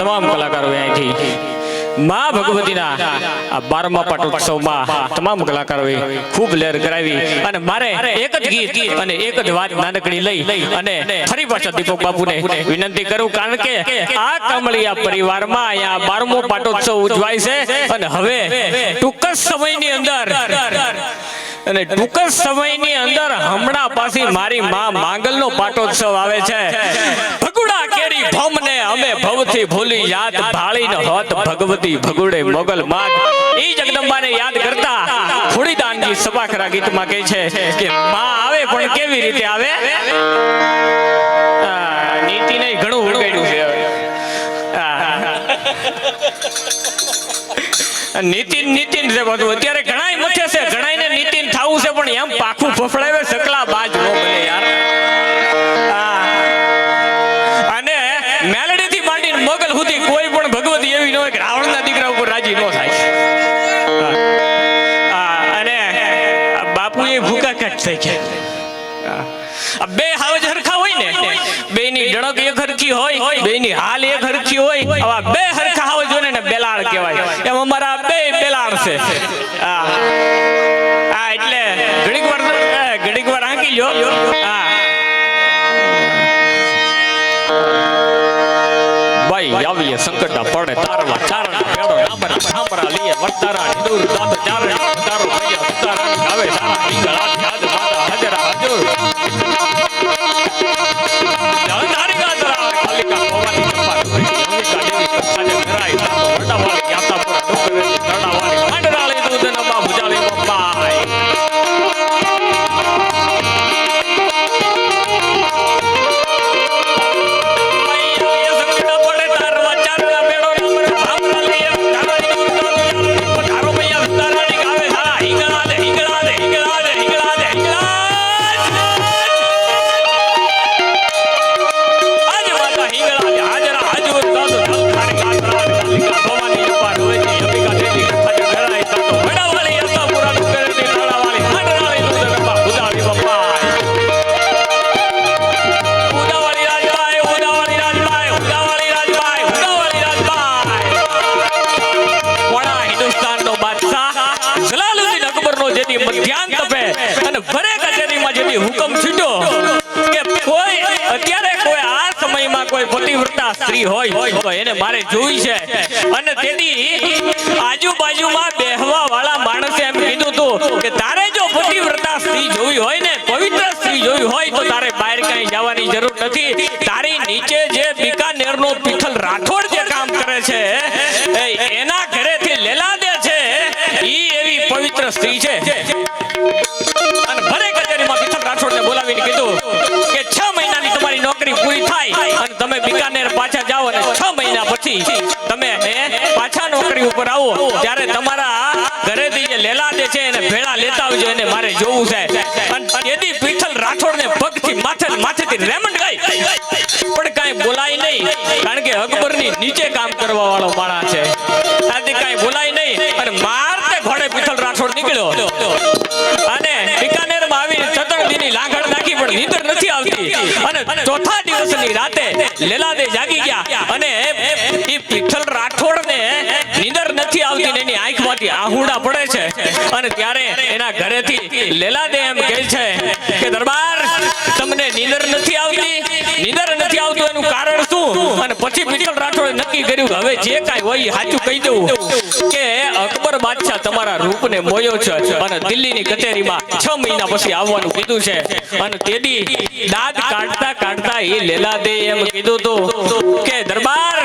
તમામ કલાકારો અહીંથી મા ભગવતીના આ બારમા પાટોત્સવમાં તમામ કલાકારોએ ખૂબ લહેર કરાવી અને મારે એક જ ગીત અને એક જ વાત નાનકડી લઈ અને ફરી પાછા દીપક બાપુને વિનંતી કરું કારણ કે આ કમળિયા પરિવારમાં અહીંયા બારમો પાટોત્સવ ઉજવાય છે અને હવે ટૂંક જ સમયની અંદર અને ટૂંક જ સમયની અંદર હમણાં પાછી મારી માં માંગલનો પાટોત્સવ આવે છે. ભવથી ભૂલી યાદ ભાળીને હોત ભગવતી ભગુડે મોગલ માગ. ઈ જગદંબાને યાદ કરતા ખોડીદાનજી સભાખરા ગીતમાં કહે છે કે માં આવે પણ કેવી રીતે આવે? આ, નીતિને ઘણું ઉગાડ્યું છે. નીતિન નીતિન છે બધું. અત્યારે ઘણાય મથે છે. ઘણાયને નીતિન થાવું છે પણ એમ પાખું ફફડાવે સકલા બાજ થઈ ગયા બે હાવજ હરખા હોય ને? બે ની ડણક એક હરખી હોય બે ની હાલ એક હરખી હોય, આવા બે હરખા હાવજ હોય ને બેલાળ કહેવાય. એમ અમારા બે બેલાળ છે. આ એટલે ઘડીક વાર ઘડીક વાર હાંકી લ્યો. હા. ભાઈ, આવીએ સંકટના પડે તારવા ચારણ પેડો ડામરા ઠામરા લીએ વર્તારા દૂર દાદ ચારણ તારો ભૈયા સુતારા ગાવે સારા હિંગળ હજુર જળધારી સ્ત્રી હોય એને મારે જોઈ છે. અને તેથી આજુબાજુમાં બેહવા વાળા માણસે એમ કીધું હતું કે તારે જો પતિવ્રતા સ્ત્રી જોવી હોય ને, પવિત્ર સ્ત્રી જોવી હોય, તો તારે બહાર કઈ જવાની જરૂર નથી. તારી નીચે જે બીકાનેરનો પીઠલ રાઠોડ જે કામ કરે છે એના ઘરેથી લેલા દે છે. ઈ એવી પવિત્ર સ્ત્રી છે. અને ભલે કચેરીમાં પીઠલ રાઠોડને બોલાવીને કીધું પાછા ઉપર આવો, ત્યારે તમારા ઘરેથી જે લેલા દે છે એને ભેળા લેતા આવજો, એને મારે જોવું છે. અને એથી પીઠલ રાઠોડને પગથી માથે માથેથી રેમંડ ગઈ પણ કાંઈ બોલાય નહીં, કારણ કે અકબરની નીચે કામ કરવા વાળો માણસ છે. આથી કાંઈ બોલાય નહીં, અને મારતે ઘોડે પીઠલ રાઠોડ નીકળ્યો. અને બીકાનેરમાં આવીને ચતરડીની લાંઘડ નાખી, પણ નીંદર નથી આવતી. અને ચોથા દિવસની રાતે લેલાદે જાગી ગયા. અને ને એની આંખમાંથી આહુડા પડે છે. અને ત્યારે એના ઘરેથી લેલાદે એમ કહે છે કે, દરબાર, તમને નીંદર નથી આવતી? નીંદર નથી આવતું એનું કારણ શું? અને પછી પીઠલ રાઠોડે નક્કી કર્યું હવે જે કાંઈ હોય સાચું કહી દઉં કે અકબર બાદશાહ તમારા રૂપને મોયો છે અને દિલ્હીની કચેરીમાં છ મહિના પછી આવવાનું કીધું છે. અને તેદી દાંત કાઢતા કાઢતા એ લેલા દે એમ કીધું તું કે દરબાર,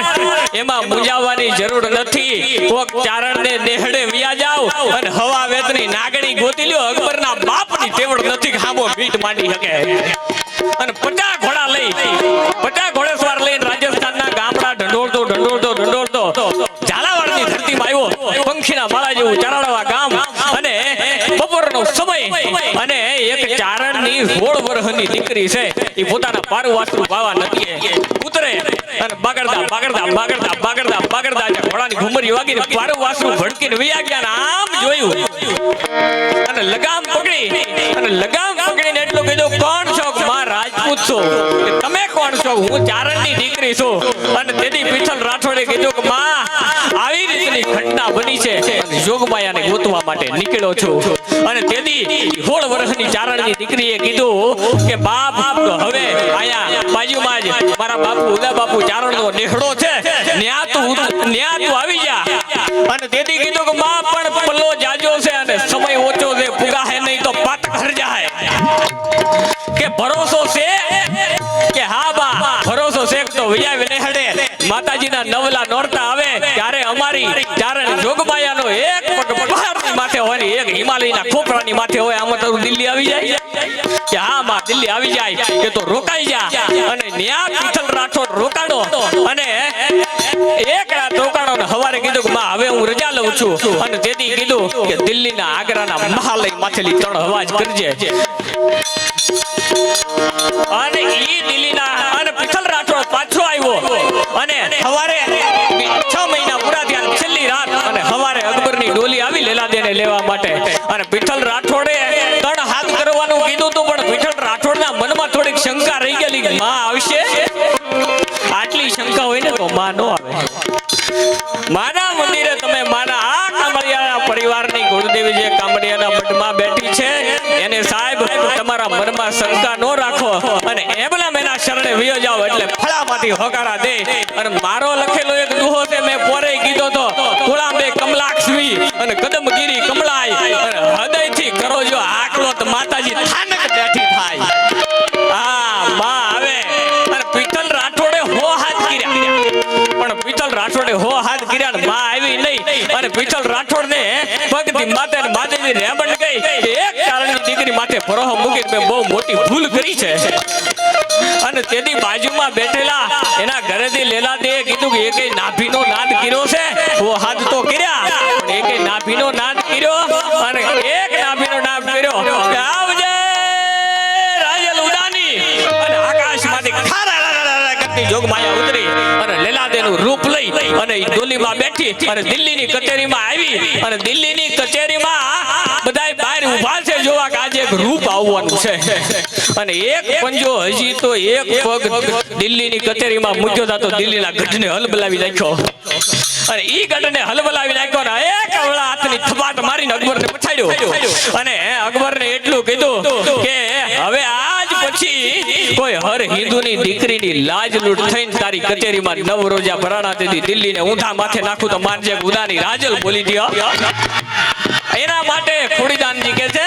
એમાં મૂંઝાવાની જરૂર નથી. કોક ચારણને નેહડે વ્યા જાવ અને હવા વેતની નાગણી ગોતી લ્યો. અકબરના બાપની તેવડ નથી ખામો ભીટ માંડી શકે. અને પટા ઘોડા લઈ પટા ઘોડેસવાર લઈને પંખીના માળા જેવું ચરાડવા ગામ અને બપોરનો સમય અને એક ચારણની સોળ વર્ષની દીકરી છે, એ પોતાના પારુ વાસ્ત્રુ બાવા નથી ઉતરે અને બાગડતા બાગડતા બાગડતા બાગડતા બાગડતા ઘોડાની ઘુમરી વાગીને પારુ વાસ્ત્રુ ભડકીને વૈયા ગયા ને આમ જોયું. અને લગામ પકડી, અને લગામ પકડીને એટલું કીધું, કોણ છો માં રાજપૂત છો? તમે કોણ છો? હું ચારણની દીકરી છું. અને તેથી પીઠલ રાઠોડે કીધું કે, માં, આવી રીતની ઘટના બની છે. જોગમાયાને ગોતવા માટે નીકળ્યો છું. અને તેથી સોળ વર્ષની ચારણની દીકરીએ કીધું કે, બાપ, હવે આયા બાજુમાં જ મારા બાપુ, ઉદા બાપુ ચારણનો નેહડો છે. ન્યા તું ન્યા તું આવી જા. અને તેથી કીધું કે માં પણ પલ્લો જાજો છે અને સમય ઓછો છે પુગાહે નહીં તો પાત ઘર જાય. કે, ભરોસો છે હા માતાજીના નવલા નોરતા આવે ત્યારે અમારી ચારણ જોગમાયાનો એક માથે હોય ને એક હિમાલયના ખોપરાની માથે હોય દિલ્હી આવી જાય? કે હા, માં, દિલ્હી આવી જાય. કે તો રોકાઈ જા. અને ન્યા પીઠલ રાઠોડ અને એક રોકાણો ને હવારે કીધું કે હવે હું રજા લઉં છું. અને તેથી કીધું કે, દિલ્હીના આગ્રાના મહાલય માથેલી ત્રણ અવાજ કરજે. એને સાહેબ, તમારા મનમાં શંકા નો રાખો. અને એમના મેના શરણે વિયો જાઓ એટલે ફળામાંથી હોકારા દે. અને મારો લખેલો એક દુહો છે, મેં પોરે કીધો તો કુળાંબે કમલાક્ષમી અને કદમગીરી કમલાય અને હૃદયથી કરો જો આકલો તો માતાજી, થાનક બેઠી થાય. હા, માં આવે. અને પીતલ રાઠોડે હો હાથ કર્યા. પણ પિતલ રાઠોડે હો હાથ કર્યા માં આવી નહીં. અને પિત્તલ રાઠોડ ને માથે ને રેબંડ ગઈ એક કારણની દીકરી માથે ભરોહો મૂકી મેં બહુ મોટી ભૂલ કરી છે. અને તેની બાજુમાં બેઠેલા એના ઘરેથી લેલા દે કીધું કે એકે નાભીનો ડોલીમાં બેઠી અને દિલ્હીની કચેરીમાં આવી અને દિલ્હીની કચેરીમાં બધાય બહાર ઊભા છે જોવા કે આજે એક રૂપ આવવાનું છે. અને એક પંજો હજી તો એક પગ દિલ્હીની કચેરીમાં મૂક્યો તા તો દિલ્હીના ગઢને હલબલાવી નાખ્યો. અને ઈ ગઢને હલબલાવી નાખ્યો ને એક અવળા હાથની થપાટ મારીને અકબરને પછાડ્યો. અને અકબરને એટલું કીધું કે હવે આજ પછી કોઈ હર હિન્દુની દીકરીની લાજ લૂટ થઈને તારી કચેરીમાં નવ રોજા ભરાણા દીધી દિલ્હીને ઊંધા માથે નાખું તો માનજે ગુદાની રાજલ બોલી દ્યો. એના માટે ખોડીદાનજી કે છે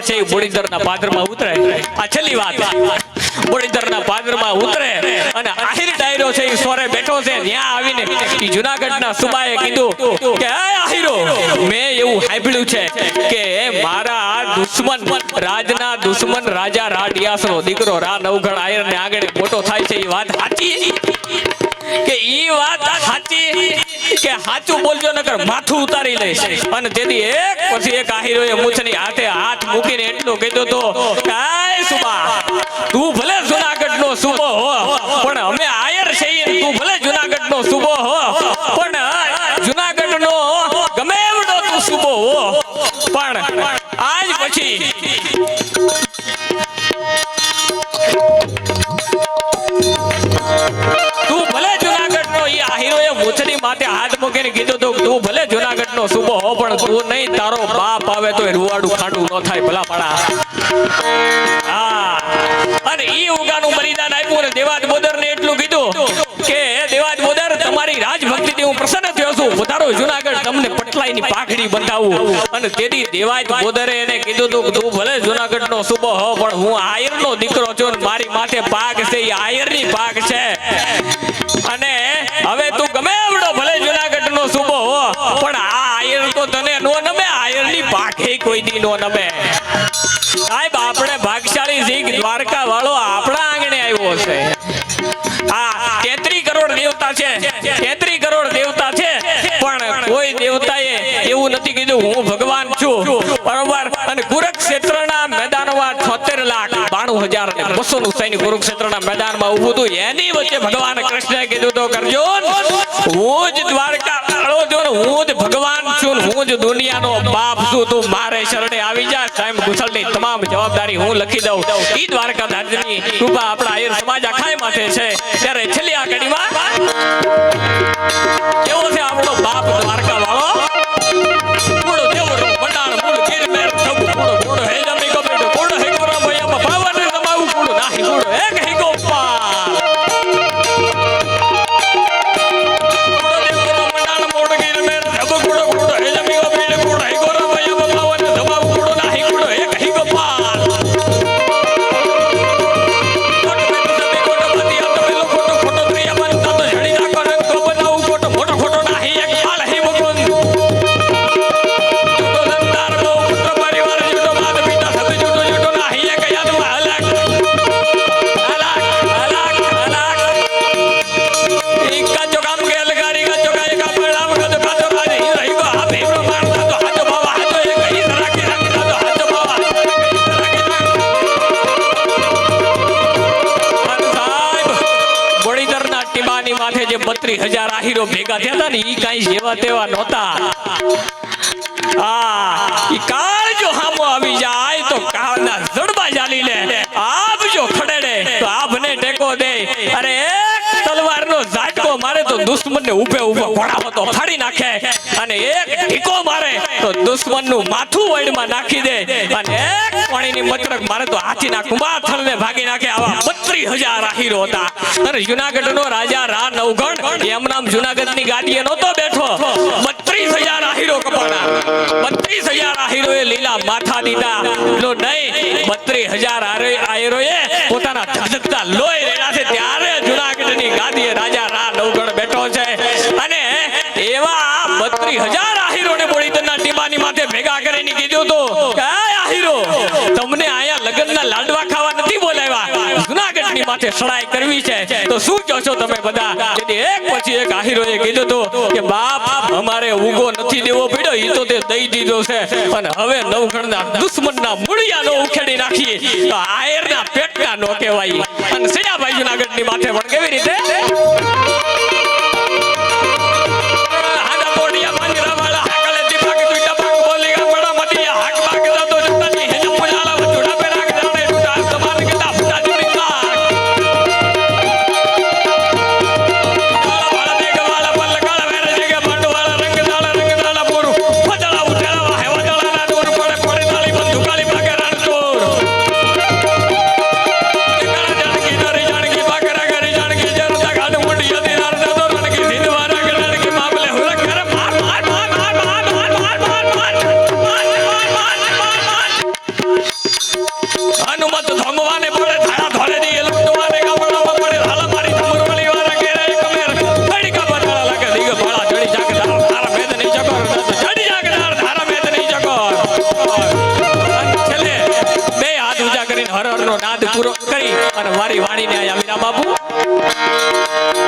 ઘોડલા છે ઈ બોડીદરના પાદરમાં ઉતરે. આ છેલ્લી વાત. બોડીદરના પાદરમાં ઉતરે અને આહિર ડાયરો છે, એ સોરે બેઠો છે, ત્યાં આવીને ઈ જુનાગઢના સુબાએ કીધું કે, હે આહિરો, મેં એવું સાંભળ્યું છે કે મારા દુશ્મન, રાજના દુશ્મન રાજા રાડિયાસનો દીકરો રા નવગણ આયર ને આગળ મોટો થાય છે, એ વાત સાચી? કે ઈ વાત સાચી. કે સાચું બોલજો નકર માથું ઉતારી લઈશ અને તેથી એક પછી એક આહીરોએ મૂછની હાથે હાથ મૂકીને એટલું કીધું તો કાય સુબા, તું ભલે જુનાગઢનો સુબો હો, પણ અમે આયર છીએ તું ભલે જુનાગઢનો સુબો હો, પણ જુનાગઢનો ગમે એવડો તું સુબો હો. પણ માથે હાથ મૂકીને કીધું તું તું ભલે જુનાગઢનો સુબો હો, પણ તું નહીં, તારો બાપ આવે તો રૂવાડું ખાંડું ન થાય ભલા પડા અને ઈ ઉગાનું બલિદાન આપ્યું અને દેવાજ બોદરને એટલું કીધું કે દેવાજ બોદર તમારી રાજભક્તિથી હું પ્રસન્ન થયો છું. વધારો જુનાગઢ તમને પટલાઈ ની પાઘડી બંધાવું. અને તેથી દેવાજ બોદરે એને કીધું તું તું ભલે જુનાગઢ નો સુબો હો, પણ હું આયર નો દીકરો છું મારી માથે પાક છે એ આયરની પાક છે. અને હવે તું ગમે એવડો ભલે જુનાગઢનો સુબો હો પણ આ આયર તો તને નો નમે આયરની પાકે કોઈ દી નો નમે. સાહેબ, આપણે ભાગશાળી સિંહ દ્વારકા વાળો આપણા આંગણે આવ્યો છે. આ તેત્રી કરોડ દેવતા છે. તેત્રી કરોડ દેવતા છે. પણ કોઈ દેવતાએ એવું નથી કીધું, હું ભગવાન છું. બરોબર અને કુરુક્ષેત્રના હું જ દ્વારકા હું જ ભગવાન હું જ દુનિયાનો બાપ છું. તું મારે શરણે આવી જા. સાહેબ ગુસલની તમામ જવાબદારી હું લખી દઉં. ઈ દ્વારકાધીશની કૃપા આપણા આયર સમાજ આખાય માથે છે. 32000 ભેગા થયા હતા ને એ કાંઈ જેવા તેવા નહોતા. આ, ઈ કાળ જો હામો આવી જાય તો કાળના જડબા જાલી લે આપ જો ખડેડે, તો આભને ટેકો દે. અરે મારે ને ઉભે ઉભે ઘોડા તો ફાડી નાખે અને એક ઢીકો મારે તો દુશ્મનનું માથું વૈડમાં નાખી દે અને એક પાણીની મચરક મારે તો હાથીના કુંભાથળને ભાગી નાખે આવા બત્રીસ હજાર આહીરો હતા. અને જુનાગઢનો રાજા રા નવગણ એમ નામ જુનાગઢની ગાદીએ નહોતો બેઠો. બત્રીસ હજાર આહીરો કપાણા. બત્રીસ હજાર આહીરોએ લીલા માથા દીધા. લો નહીં બત્રીસ હજાર આહીરોએ પોતાના ધગધગતા લોહી રેડા છે ત્યારે જુનાગઢની ગાદીએ રાજા રા નવગણ અને એવા બત્રી હજાર આહીરોને બોડીતરના ટીમાની માથે ભેગા કરીને કીધું તો કે, "આ આહીરો, તમને અહીંયા લગ્નના લાડવા ખાવા નથી બોલાવ્યા. જુનાગઢની માથે સડાઈ કરવી છે. તો શું કહો છો તમે બધા? એક પછી એક આહીરોએ કીધું તો કે, બાપ, અમારે ઉગો નથી દેવો પડ્યો એ તો તે દઈ દીધો છે. અને હવે નવગણના દુશ્મનના મૂળિયાનો ઉખેડી નાખીએ. તો આયરના પેટના નો કહેવાય. અને સયાભાઈ જુનાગઢની માથે નાદ પૂરો કરી અને મારી વાણીને આયા મીરા બાપુ